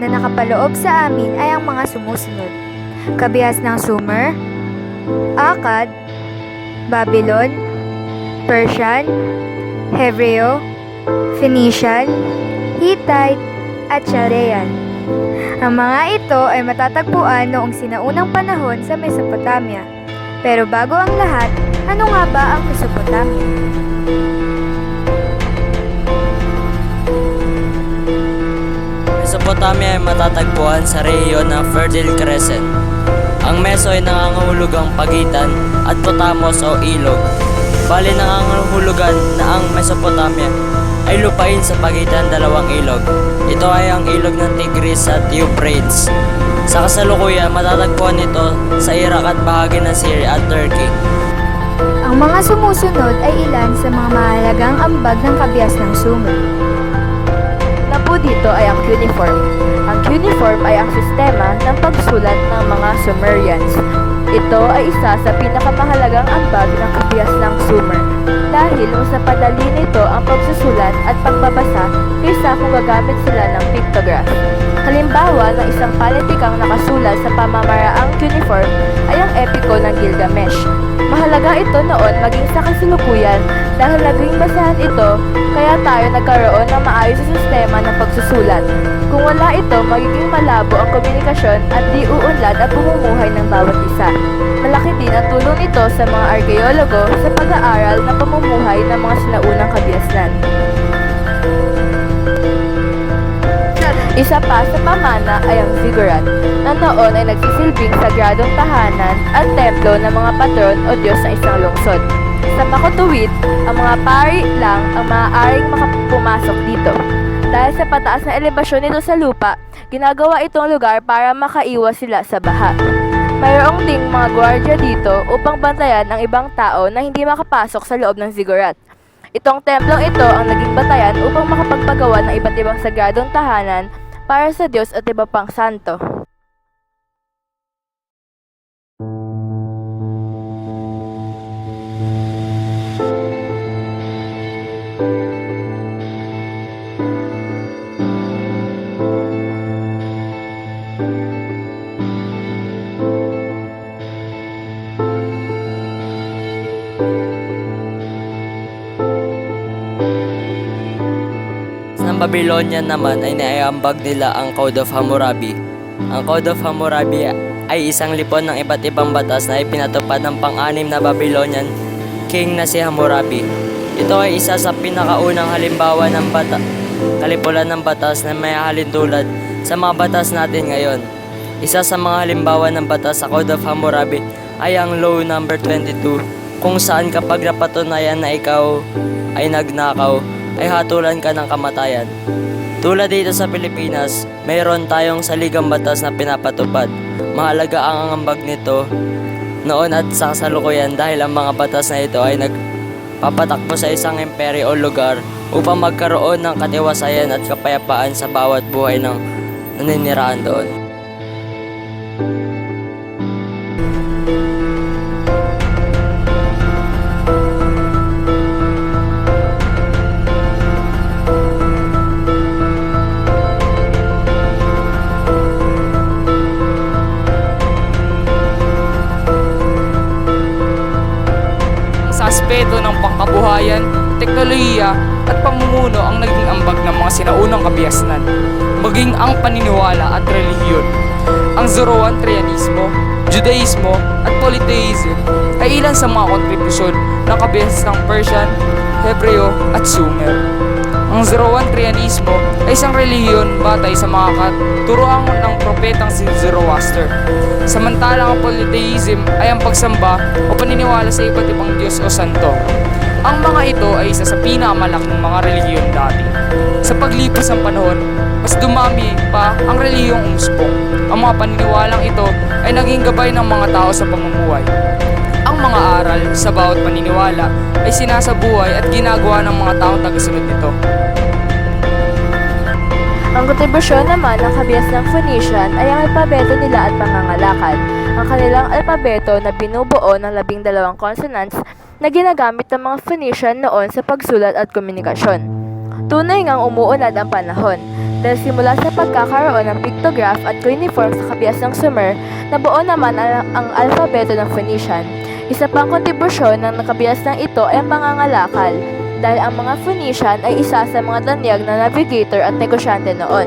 na nakapaloob sa amin ay ang mga sumusunod. Kabihas ng Sumer, Akkad, Babylon, Persian, Hebreo, Phoenician, Hittite, at Chaldean. Ang mga ito ay matatagpuan noong sinaunang panahon sa Mesopotamia. Pero bago ang lahat, ano nga ba ang Mesopotamia? Mesopotamia ay matatagpuan sa rehiyon ng Fertile Crescent. Ang Meso ay nangangahulugang pagitan at Potamos o ilog. Bali nangangahulugan na ang Mesopotamia ay lupain sa pagitan dalawang ilog. Ito ay ang ilog ng Tigris at Euphrates. Sa kasalukuyan, matatagpuan ito sa Iraq at bahagi ng Syria at Turkey. Ang mga sumusunod ay ilan sa mga mahalagang ambag ng kabias ng Sumer. Po dito ay ang cuneiform. Ang cuneiform ay ang sistema ng pagsulat ng mga Sumerians. Ito ay isa sa pinakamahalagang ambag ng kabias ng Sumer dahil mas napadali nito ang pagsusulat at pagbabasa kaysa kung gagamit sila ng pictograph. Halimbawa ng isang panitikang nakasulat sa pamamaraang cuneiform ay ang Epiko ng Gilgamesh. Mahalaga ito noon maging sa kasalukuyan dahil naging basahan ito kaya tayo nagkaroon ng maayos na sistema ng pagsusulat. Kung wala ito, magiging malabo ang komunikasyon at di uunlad ang pumumuhay ng bawat isa. Malaki din ang tulong nito sa mga arkeologo sa pag-aaral ng pamumuhay ng mga sinaunang kabiasnan. Isa pa sa pamana ay ang ziggurat, na noon ay nagsisilbing sagradong tahanan at templo ng mga patron o Diyos ng isang lungsod. Sa Makutuwid, ang mga pari lang ang maaaring makapumasok dito. Dahil sa pataas na elevasyon nito sa lupa, ginagawa itong lugar para makaiwas sila sa baha. Mayroong ding mga gwardiya dito upang bantayan ang ibang tao na hindi makapasok sa loob ng ziggurat. Itong templong ito ang naging batayan upang makapagpagawa ng iba't ibang sagradong tahanan para sa Diyos at iba pang santo. Ng Babylonian naman ay naiambag nila ang Code of Hammurabi. Ang Code of Hammurabi ay isang lipon ng iba't ibang batas na ipinatupad ng pang-anim na Babylonian king na si Hammurabi. Ito ay isa sa pinakaunang halimbawa ng bata kalipulan ng batas na may halintulad sa mga batas natin ngayon. Isa sa mga halimbawa ng batas sa Code of Hammurabi ay ang Law number 22 kung saan kapag napatunayan na ikaw ay nagnakaw ay hatulan ka ng kamatayan. Tulad dito sa Pilipinas, mayroon tayong saligang batas na pinapatupad. Mahalaga ang ambag nito noon at sa kasalukuyan dahil ang mga batas na ito ay nagpapatakbo sa isang imperyo o lugar upang magkaroon ng katiwasayan at kapayapaan sa bawat buhay ng naniniraan doon. Sa aspeto ng pangkabuhayan, teknolohiya at pamumuno ang naging ambag ng mga sinaunang kabiasnan, maging ang paniniwala at relihiyon. Ang Zoroastrianismo, Judaismo at Polytheism ay ilan sa mga kontribusyon ng kabias ng Persian, Hebreo at Sumer. Ang Zoroastrianismo ay isang relihiyon batay sa mga katuroan ng si Zoroaster. Samantalang ang polytheism ay ang pagsamba o paniniwala sa iba't ibang Diyos o santo. Ang mga ito ay isa sa pinakamalaking mga relihiyon dati. Sa paglipas ng panahon, mas dumami pa ang relihiyong umusbong. Ang mga paniniwalang ito ay naging gabay ng mga tao sa pamumuhay. Ang mga aral sa bawat paniniwala ay sinasabuhay at ginagawa ng mga taong tagasunod nito. Ang kontribusyon naman ng kabias ng Phoenician ay ang alpabeto nila at pangangalakal. Ang kanilang alpabeto na binubuo ng labing dalawang consonants na ginagamit ng mga Phoenician noon sa pagsulat at komunikasyon. Tunay ngang umuunlad ang panahon Dahil simula sa pagkakaroon ng pictograph at cuneiform sa kabias ng Sumer, nabuo naman ang, ang alfabeto ng Phoenician. Isa pang kontribusyon ng nakabias ng ito ay ang pangangalakal, dahil ang mga Phoenician ay isa sa mga tanyag na navigator at negosyante noon.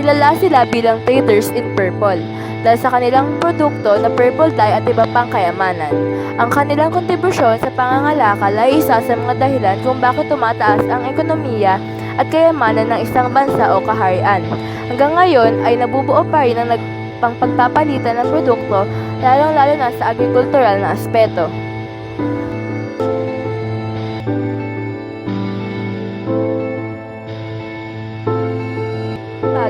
Kilala sila bilang traders in purple, dahil sa kanilang produkto na purple dye at iba pang kayamanan. Ang kanilang kontribusyon sa pangangalakal ay isa sa mga dahilan kung bakit tumataas ang ekonomiya at kayamanan ng isang bansa o kaharian. Hanggang ngayon ay nabubuo pa rin ang nagpangpagpapalitan ng produkto lalong-lalo na sa agrikultural na aspeto.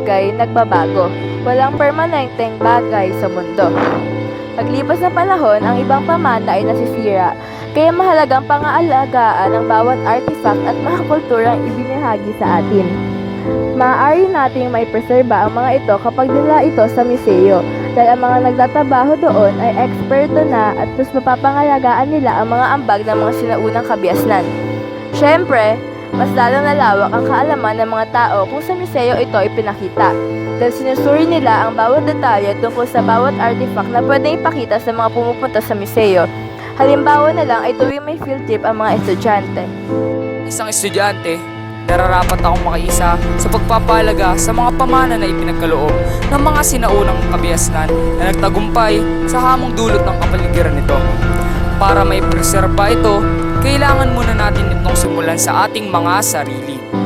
Bagay nagbabago. Walang permanenteng bagay sa mundo. Paglipas ng panahon, ang ibang pamana ay nasisira, kaya mahalagang pangaalagaan ang bawat artifact at mga kulturang ibinahagi sa atin. Maaari nating may preserba ang mga ito kapag dinala ito sa museo dahil ang mga nagtatrabaho doon ay eksperto na at mas mapapangalagaan nila ang mga ambag ng mga sinaunang kabiasnan. Siyempre, mas lalong nalawak ang kaalaman ng mga tao kung sa museo ito ipinakita dahil sinusuri nila ang bawat detalye tungkol sa bawat artifact na pwedeng ipakita sa mga pumupunta sa museo. Halimbawa na lang ay tuwing may field trip ang mga estudyante. Isang estudyante, nararapat akong makiisa sa pagpapalaga sa mga pamana na ipinagkaloob ng mga sinaunang kabiasnan na nagtagumpay sa hamong dulot ng kapaligiran nito. Para may preserba ito, kailangan muna natin itong simulan sa ating mga sarili.